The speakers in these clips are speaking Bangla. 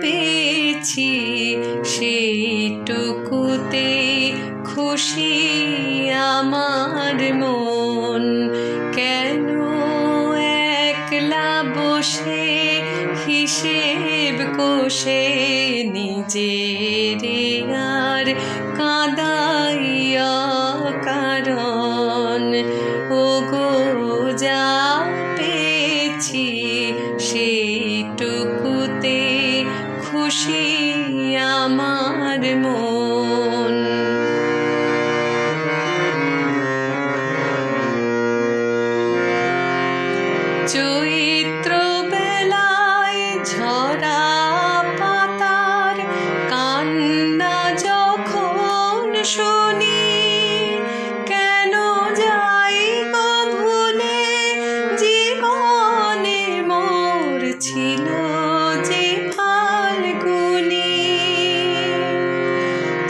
পেয়েছি সেইটুকুতে খুশি আমার মন। কেন একলা বসে হিসেব কোষে নিজের আর কাদাইয়া কারণ? খুশি আমার মন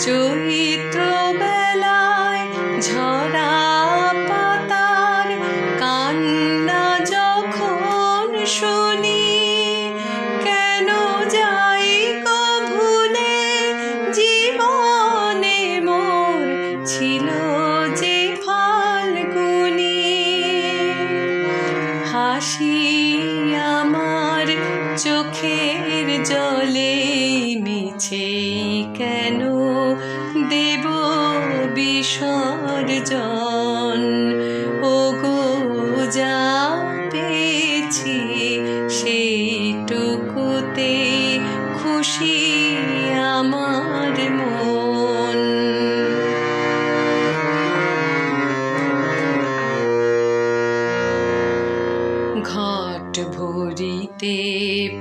চৈত্র বেলায় ঝরা পাতার কান্না যখন শুনি, কেন যাই গো ভুলে জীবনে মোর ছিল যে ফাল্গুনি। হাসি আমার চোখের জলে মিছে কেন দেব বিসর্জন? ও গো যা পেয়েছি সেইটুকুতে খুশি আমার মন। ঘট ভরিতে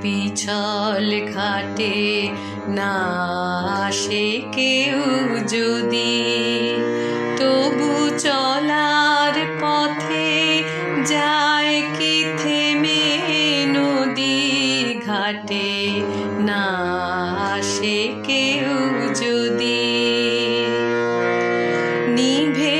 পিছল ঘাটে না আসে কেউ যদি। তবু চলার পথে যায় কি থেমে নদী ঘাটে? না আসে কেউ যদি। নিভে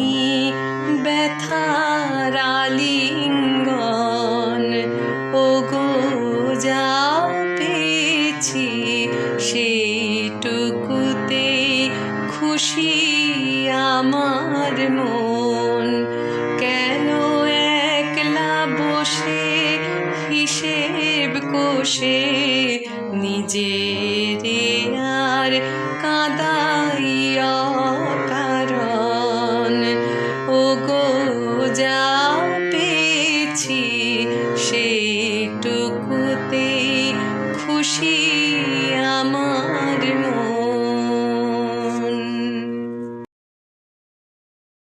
সেটুকুতে খুশি আমার মন। কেন একলা বসে হিসেব কোষে? নিজের আর কাদাইয়া কারণ পেয়েছি খুশি